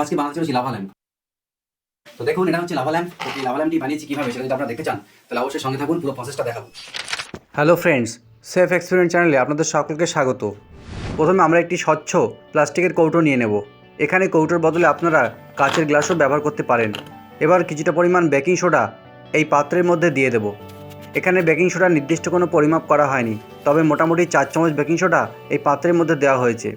আজকে বানাতে চলেছি লাভা ল্যাম্প তো দেখুন, এটা হচ্ছে লাভা ল্যাম্প তো এই লাভা ল্যাম্পটি বানিয়েছি কীভাবে, সেটা যদি আপনারা দেখতে চান, তাহলে অবশ্যই সঙ্গে থাকুন, পুরো প্রসেসটা দেখাবো। হ্যালো ফ্রেন্ডস সেফ এক্সপিরিয়েন্স চ্যানেলে আপনাদের সকলকে স্বাগত। প্রথমে আমরা একটি স্বচ্ছ প্লাস্টিকের কৌটো নিয়ে নেব। এখানে কৌটোর বদলে আপনারা কাচের গ্লাসও ব্যবহার করতে পারেন। এবার কিছুটা পরিমাণ বেকিং সোডা এই পাত্রের মধ্যে দিয়ে দেব। এখানে বেকিং সোডার নির্দিষ্ট কোনো পরিমাপ করা হয়নি, তবে মোটামুটি চার চামচ বেকিং সোডা এই পাত্রের মধ্যে দেওয়া হয়েছে।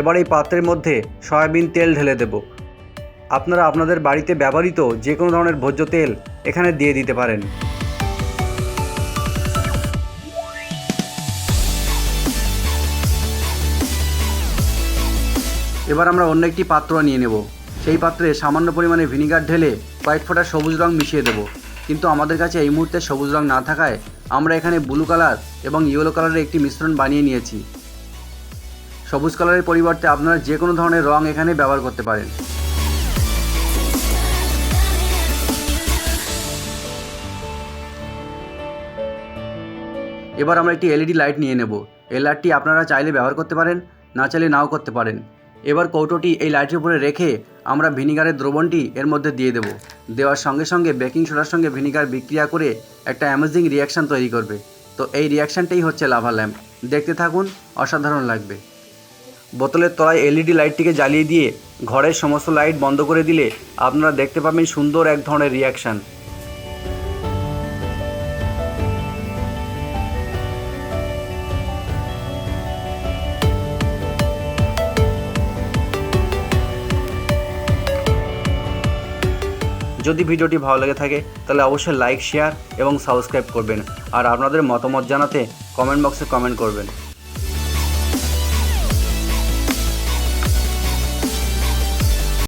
এবার এই পাত্রের মধ্যে সয়াবিন তেল ঢেলে দেব। আপনারা আপনাদের বাড়িতে ব্যবহৃত যে কোনো ধরনের ভোজ্য তেল এখানে দিয়ে দিতে পারেন। এবার আমরা অন্য একটি পাত্র নিয়ে নেব। সেই পাত্রে সামান্য পরিমাণে ভিনিগার ঢেলে কয়েক ফোঁটা সবুজ রং মিশিয়ে দেব। কিন্তু আমাদের কাছে এই মুহূর্তে সবুজ রং না থাকায় আমরা এখানে ব্লু কালার এবং ইয়েলো কালারের একটি মিশ্রণ বানিয়ে নিয়েছি। সবুজ কালারের পরিবর্তে আপনারা যে কোনো ধরনের রং এখানে ব্যবহার করতে পারেন। এবার আমরা একটি এলইডি লাইট নিয়ে নেব। এই লাইটটি আপনারা চাইলে ব্যবহার করতে পারেন, না চাইলে নাও করতে পারেন। এবার কৌটোটি এই লাইটের উপরে রেখে আমরা ভিনিগারের দ্রবণটি এর মধ্যে দিয়ে দেব। দেওয়ার সঙ্গে সঙ্গে বেকিং সোডার সঙ্গে ভিনিগার বিক্রিয়া করে একটা অ্যামেজিং রিয়াকশান তৈরি করবে। তো এই রিয়াকশানটাই হচ্ছে লাভা ল্যাম্প দেখতে থাকুন, অসাধারণ লাগবে। বোতলের তলায় এলইডি লাইটটিকে জ্বালিয়ে দিয়ে ঘরের সমস্ত লাইট বন্ধ করে দিলে আপনারা দেখতে পাবেন সুন্দর এক ধরনের রিয়াকশান। যদি ভিডিওটি ভালো লেগে থাকে, তাহলে অবশ্যই লাইক, শেয়ার এবং সাবস্ক্রাইব করবেন। আর আপনাদের মতামত জানাতে কমেন্ট বক্সে কমেন্ট করবেন।